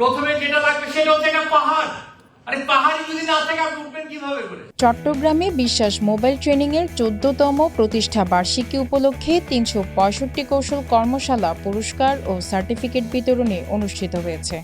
প্রথমে যেটা লাগবে সেটা হচ্ছে একটা পাহাড়। চট্টগ্রামে বিশ্বাস মোবাইল ট্রেনিংয়ের চোদ্দতম প্রতিষ্ঠা বার্ষিকী উপলক্ষে তিনশো পঁয়ষট্টি কৌশল কর্মশালা, পুরস্কার ও সার্টিফিকেট বিতরণী অনুষ্ঠিত হয়েছে।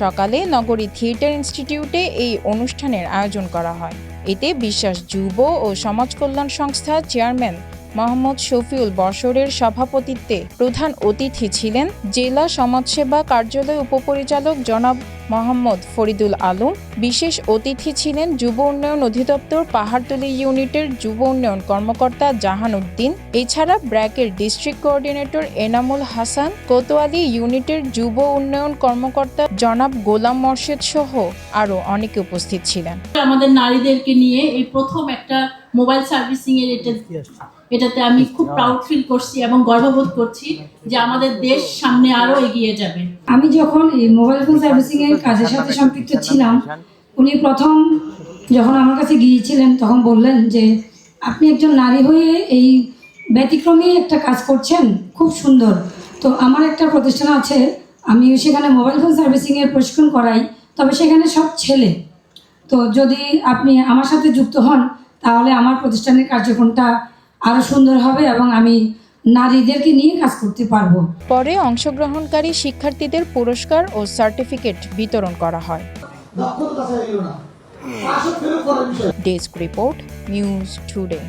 সকালে নগরী থিয়েটার ইনস্টিটিউটে এই অনুষ্ঠানের আয়োজন করা হয়। এতে বিশ্বাস যুব ও সমাজ কল্যাণ সংস্থা চেয়ারম্যান মোহাম্মদ শফিউল বসরের সভাপতিত্বে প্রধান অতিথি ছিলেন জেলা সমাজসেবা কার্যালয় উপপরিচালক জনাব মোহাম্মদ ফরিদুল আলম। বিশেষ অতিথি ছিলেন যুব উন্নয়ন অধিদপ্তর পাহাড়তলী ইউনিটের যুব উন্নয়ন কর্মকর্তা জাহান উদ্দিন এছাড়া ব্র্যাকের ডিস্ট্রিক্ট কোঅর্ডিনেটর এনামুল হাসান। কোতোয়ালি ইউনিটের যুব উন্নয়ন কর্মকর্তা জনাব গোলাম মর্শেদ সহ আরও অনেকে উপস্থিত ছিলেন। আমাদের নারীদেরকে নিয়ে এই প্রথম একটা মোবাইল সার্ভিসিং এর এটা এটাতে আমি খুব প্রাউড ফিল করছি এবং গর্ববোধ করছি যে আমাদের দেশ সামনে আরও এগিয়ে যাবে। আমি যখন এই মোবাইল ফোন সার্ভিসিং এর কাজের সাথে সম্পৃক্ত ছিলাম উনি প্রথম যখন আমার কাছে গিয়েছিলেন তখন বললেন যে আপনি একজন নারী হয়ে এই ব্যতিক্রমী একটা কাজ করছেন খুব সুন্দর। তো আমার একটা প্রতিষ্ঠান আছে আমি সেখানে মোবাইল ফোন সার্ভিসিং এর প্রশিক্ষণ করাই তবে সেখানে সব ছেলে। তো যদি আপনি আমার সাথে যুক্ত হন তাহলে আমার প্রতিষ্ঠানের কার্যক্রমটা আরও সুন্দর হবে এবং আমি নারীদেরকে নিয়ে কাজ করতে পারব। পরে অংশগ্রহণকারী শিক্ষার্থীদের পুরস্কার ও সার্টিফিকেট বিতরণ করা হয়। Desk report news today.